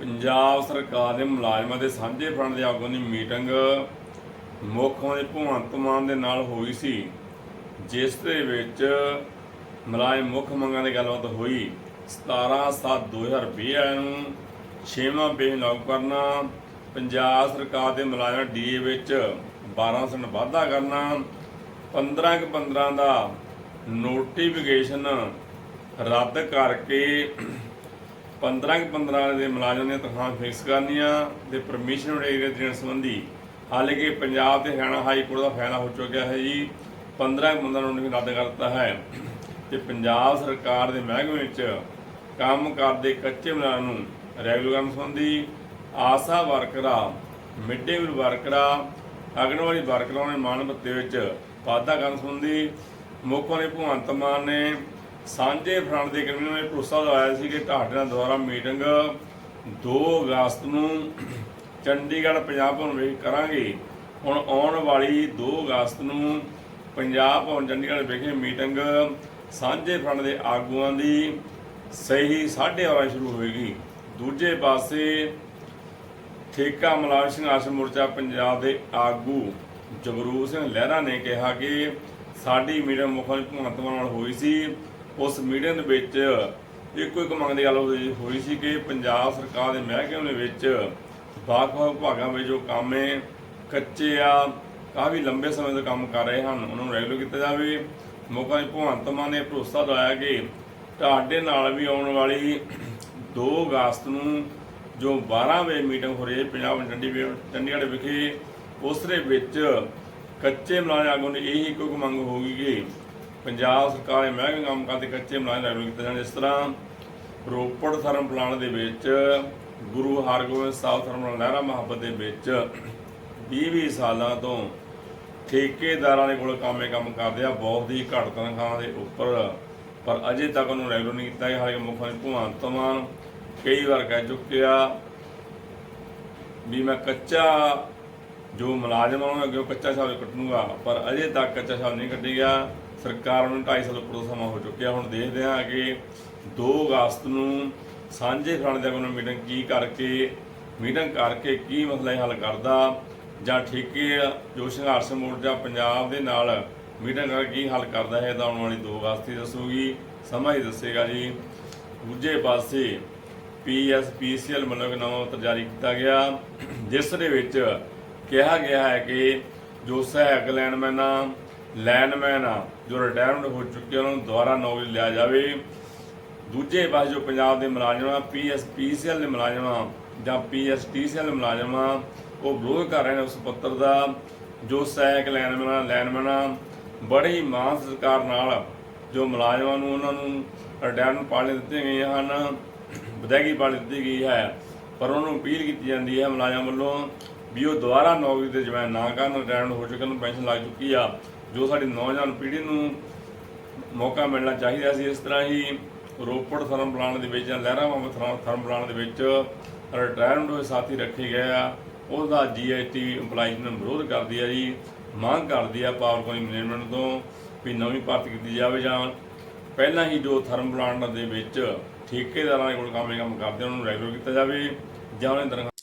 ਪੰਜਾਬ ਸਰਕਾਰ ਦੇ ਮੁਲਾਜ਼ਮਾਂ ਦੇ ਸਾਂਝੇ ਫਰੰਟ ਦੇ ਆਗੂਆਂ ਦੀ ਮੀਟਿੰਗ ਮੁੱਖ ਮੰਤਰੀ ਭਗਵੰਤ ਮਾਨ ਦੇ ਨਾਲ ਹੋਈ ਸੀ, ਜਿਸ ਦੇ ਵਿੱਚ ਮੁਲਾਜ਼ਮ ਮੁੱਖ ਮੰਗਾਂ ਦੀ ਗੱਲਬਾਤ ਹੋਈ। 17/7/2020 ਵਾਲਿਆਂ ਨੂੰ ਛੇਵਾਂ ਪੇ ਲਾਗੂ ਕਰਨਾ, ਪੰਜਾਬ ਸਰਕਾਰ ਦੇ ਮੁਲਾਜ਼ਮਾਂ ਡੀਏ ਵਿੱਚ 12% ਵਾਧਾ ਕਰਨਾ 15 ਕਿ 15 ਦਾ ਨੋਟੀਫਿਕੇਸ਼ਨ ਰੱਦ ਕਰਕੇ 15 ਕਿ 15 ਦੇ ਮੁਲਾਜ਼ਮ ਦੀਆਂ ਤਨਖਾਹਾਂ ਫਿਕਸ ਕਰਨੀਆਂ ਤੇ ਪਰਮਿਸ਼ਨ ਏਰੀਆ ਦੇਣ ਸੰਬੰਧੀ। ਹਾਲਾਂਕਿ ਪੰਜਾਬ ਤੇ ਹਰਿਆਣਾ ਹਾਈ ਕੋਰਟ ਦਾ ਫੈਸਲਾ ਹੋ ਚੁੱਕਿਆ ਹੈ ਜੀ। 15 ਕਿ 15 ਨੂੰ ਰੱਦ ਕਰ ਦਿੱਤਾ ਹੈ। ਤੇ ਪੰਜਾਬ ਸਰਕਾਰ ਦੇ ਮਹਿਕਮੇ ਵਿੱਚ ਕੰਮ ਕਰਦੇ ਕੱਚੇ ਮੁਲਾਜ਼ਮਾਂ ਨੂੰ ਰੈਗੂਲਰ ਕਰਨ ਸੰਬੰਧੀ ਆਸਾ ਵਰਕਰਾਂ ਮਿਡ ਡੇ ਮੀਲ ਵਰਕਰਾਂ ਅਗਨਵਾੜੀ ਵਰਕਰਾਂ ਨੇ ਮਾਣ ਭੱਤੇ ਵਿੱਚ ਵਾਧਾ ਕਰਨ ਸੰਬੰਧੀ ਮੁੱਖ ਮੰਤਰੀ ਭਗਵੰਤ ਮਾਨ ਨੇ ਸਾਂਝੇ ਫਰੰਟ ਦੇ ਕਰਮੀਆਂ ਨੇ ਭਰੋਸਾ ਦਿਵਾਇਆ ਸੀ ਕਿ ਤੁਹਾਡੇ ਦੁਆਰਾ ਮੀਟਿੰਗ 2 ਅਗਸਤ ਨੂੰ ਚੰਡੀਗੜ੍ਹ, ਪੰਜਾਬ ਭਵਨ ਵਿਖੇ ਕਰਾਂਗੇ। ਹੁਣ ਆਉਣ ਵਾਲੀ 2 ਅਗਸਤ ਨੂੰ ਪੰਜਾਬ ਭਵਨ ਚੰਡੀਗੜ੍ਹ ਵਿਖੇ ਮੀਟਿੰਗ ਸਾਂਝੇ ਫਰੰਟ ਦੇ ਆਗੂਆਂ ਦੀ ਸਹੀ 12:30 ਵਜੇ ਸ਼ੁਰੂ ਹੋਏਗੀ ਦੂਜੇ ਪਾਸੇ ਠੇਕਾ ਮੁਲਾਜ਼ਮ ਸੰਘਰਸ਼ ਮੋਰਚਾ ਪੰਜਾਬ ਦੇ ਆਗੂ ਜਗਰੂਪ ਸਿੰਘ ਲਹਿਰਾ ਨੇ ਕਿਹਾ ਕਿ ਸਾਡੀ ਮੀਟਿੰਗ ਮੁੱਖ ਮੰਤਰੀ ਭਗਵੰਤ ਮਾਨ ਨਾਲ ਹੋਈ ਸੀ। ਉਸ ਮੀਟਿੰਗ ਦੇ ਵਿੱਚ ਇੱਕੋ ਇੱਕ ਮੰਗ ਦੀ ਗੱਲ ਹੋਈ ਸੀ ਕਿ ਪੰਜਾਬ ਸਰਕਾਰ ਦੇ ਮਹਿਕਮੇ ਦੇ ਵਿੱਚ ਵੱਖ-ਵੱਖ ਭਾਗਾਂ ਵਿੱਚ ਜੋ ਕੰਮ ਹੈ, ਕੱਚੇ ਆ, ਕਾਫੀ ਲੰਬੇ ਸਮੇਂ ਤੋਂ ਕੰਮ ਕਰ ਰਹੇ ਹਨ, ਉਹਨਾਂ ਨੂੰ ਰੈਗੂਲਰ ਕੀਤਾ ਜਾਵੇ। ਮੁੱਖ ਮੰਤਰੀ ਭਗਵੰਤ ਮਾਨ ਨੇ ਭਰੋਸਾ ਦਵਾਇਆ ਕਿ ਤੁਹਾਡੇ ਨਾਲ ਵੀ ਆਉਣ ਵਾਲੀ 2 ਅਗਸਤ ਨੂੰ ਜੋ 12 ਵਜੇ ਮੀਟਿੰਗ ਹੋ ਰਹੀ ਹੈ, ਪੰਜਾਬ ਚੰਡੀ ਚੰਡੀਗੜ੍ਹ ਵਿਖੇ, ਉਸ ਦੇ ਵਿੱਚ ਕੱਚੇ ਮੁਲਾਜ਼ਮ ਆਗੂ ਨੇ ਇਹੀ ਕੋਈ ਮੰਗ ਹੋਊਗੀ ਕਿ ਪੰਜਾਬ ਸਰਕਾਰ ਦੇ ਮਹਿਕਮੇ ਕੰਮ ਕਰਦੇ ਕੱਚੇ ਮੁਲਾਜ਼ਮ ਰੈਗੂਲਰ ਕੀਤੇ ਜਾਣ। ਇਸ ਤਰ੍ਹਾਂ ਰੋਪੜ ਥਰਮ ਪਲਾਂਟ ਦੇ ਵਿੱਚ, ਗੁਰੂ ਹਰਗੋਬਿੰਦ ਸਾਹਿਬ ਥਰਮ ਪਲਾਨ ਲਹਿਰਾ ਮੁਹੱਬਤ ਦੇ ਵਿੱਚ 20-20 ਸਾਲਾਂ ਤੋਂ ਠੇਕੇਦਾਰਾਂ ਦੇ ਕੋਲ ਕੰਮੇ ਕੰਮ ਕਰਦੇ ਆ। ਬਹੁਤ ਹੀ ਘੱਟ ਤਨਖਾਹਾਂ ਦੇ ਉੱਪਰ, ਪਰ ਅਜੇ ਤੱਕ ਉਹਨੂੰ ਰੈਗੂਲਰ ਨਹੀਂ ਕੀਤਾ। ਗਿਆ ਹਾਲਾਂਕਿ ਮੁੱਖ ਮੰਤਰੀ ਭਗਵੰਤ ਮਾਨ ਕਈ ਵਾਰ ਕਹਿ ਚੁੱਕਿਆ ਵੀ ਮੈਂ ਕੱਚਾ ਜੋ ਮੁਲਾਜ਼ਮ ਆ, ਉਹਨਾਂ ਅੱਗੇ ਕੱਚਾ ਸ਼ਬਦ ਕੱਟੂਗਾ, ਪਰ ਅਜੇ ਤੱਕ ਕੱਚਾ ਸ਼ਬਦ ਨਹੀਂ ਕੱਢੀ ਗਿਆ। ਸਰਕਾਰ ਨੂੰ 2.5 ਸਾਲ ਉੱਪਰ ਸਮਾਂ ਹੋ ਚੁੱਕਿਆ। ਹੁਣ ਦੇਖਦੇ ਹਾਂ ਕਿ 2 ਅਗਸਤ ਨੂੰ ਸਾਂਝੇ ਫਰੰਟ ਦੇ ਕੋਲ ਮੀਟਿੰਗ ਕੀ ਕਰਕੇ, ਮੀਟਿੰਗ ਕਰਕੇ ਕੀ ਮਸਲਾ ਹੱਲ ਕਰਦਾ ਜਾਂ ਠੇਕੇ ਜੋ ਸੰਘਰਸ਼ ਮੋਰਚਾ ਪੰਜਾਬ ਦੇ ਨਾਲ ਮੀਟਿੰਗ ਕਰਕੇ ਕੀ ਹੱਲ ਕਰਦਾ ਹੈ ਤਾਂ ਆਉਣ ਵਾਲੀ 2 ਅਗਸਤ ਹੀ ਦੱਸੂਗੀ। ਸਮਾਂ ਹੀ ਦੱਸੇਗਾ ਜੀ। ਦੂਜੇ ਪਾਸੇ ਪੀਐਸਪੀਸੀਐਲ ਵੱਲੋਂ ਇੱਕ ਨਵਾਂ ਪੱਤਰ ਜਾਰੀ ਕੀਤਾ ਗਿਆ, ਜਿਸ ਦੇ ਵਿੱਚ ਕਿਹਾ ਗਿਆ ਹੈ ਕਿ ਜੋ ਸਹਾਇਕ ਲੈਨਮੈਨ ਆ ਆ, ਜੋ ਰਿਟਾਇਰਮੈਂਟ ਹੋ ਚੁੱਕੇ ਉਹਨਾਂ ਨੂੰ ਦੁਬਾਰਾ ਨੌਕਰੀ ਲਿਆ ਜਾਵੇ। ਦੂਜੇ ਪਾਸੇ ਜੋ ਪੰਜਾਬ ਦੇ ਮੁਲਾਜ਼ਮ ਆ ਪੀਐਸਪੀਸੀਐਲ ਦੇ ਮੁਲਾਜ਼ਮ ਆ ਜਾਂ ਪੀਐਸਟੀਸੀਐਲ ਦੇ ਮੁਲਾਜ਼ਮ ਆ ਉਹ ਵਿਰੋਧ ਕਰ ਰਹੇ ਨੇ ਉਸ ਪੱਤਰ ਦਾ, ਜੋ ਸਹਾਇਕ ਲੈਨਮੈਨ ਆ ਲੈਨਮੈਨ ਆ ਬੜੀ ਹੀ ਮਾਨ ਸਰਕਾਰ ਨਾਲ ਜੋ ਮੁਲਾਜ਼ਮਾਂ ਨੂੰ ਉਹਨਾਂ ਨੂੰ ਰਿਟਾਇਰਮੈਂਟ ਪਾਲੇ ਦਿੱਤੇ ਗਏ ਹਨ, ਵਿਦਾਇਗੀ ਪਾਲੀ ਦਿੱਤੀ ਗਈ ਹੈ, ਪਰ ਉਹਨਾਂ ਨੂੰ ਅਪੀਲ ਕੀਤੀ ਜਾਂਦੀ ਹੈ ਮੁਲਾਜ਼ਮ ਵੱਲੋਂ ਵੀ ਉਹ ਦੁਬਾਰਾ ਨੌਕਰੀ ਤੇ ਜੁਆਇਨ ਨਾ ਕਰਨ ਰਿਟਾਇਰਮੈਂਟ ਹੋ ਚੁੱਕੇ ਨੂੰ ਪੈਨਸ਼ਨ ਲੱਗ ਚੁੱਕੀ ਆ। ਜੋ ਸਾਡੀ ਨੌਜਵਾਨ ਪੀੜ੍ਹੀ ਨੂੰ ਮੌਕਾ ਮਿਲਣਾ ਚਾਹੀਦਾ ਸੀ, ਇਸ ਤਰ੍ਹਾਂ ਹੀ ਰੋਪੜ ਥਰਮ ਪਲਾਂਟ ਦੇ ਵਿੱਚ ਜਾਂ ਲਹਿਰਾਵਾਂ ਥਰਮ ਪਲਾਂਟ ਦੇ ਵਿੱਚ ਰਿਟਾਇਰਮੈਂਟ ਹੋਏ ਸਾਥੀ ਰੱਖੇ ਗਏ ਆ। ਉਹਦਾ ਜੀਆਈਟੀ ਇੰਪਲਾਈਜ਼ ਨੂੰ ਵਿਰੋਧ ਕਰਦੀ ਆ ਜੀ, ਮੰਗ ਕਰਦੀ ਆ ਪਾਵਰ ਕੋਨੀ ਮੈਨੇਜਮੈਂਟ ਤੋਂ ਵੀ ਨਵੀਂ ਭਰਤੀ ਕੀਤੀ ਜਾਵੇ ਜਾਂ ਪਹਿਲਾਂ ਹੀ ਜੋ ਥਰਮ ਪਲਾਂਟ ਦੇ ਵਿੱਚ ਠੇਕੇਦਾਰਾਂ ਦੇ ਕੋਲ ਕੰਮ ਕੰਮ ਕਰਦੇ ਉਹਨਾਂ ਨੂੰ ਰੈਗੂਲਰ ਕੀਤਾ ਜਾਵੇ ਜਾਂ ਉਹਨਾਂ ਦੀ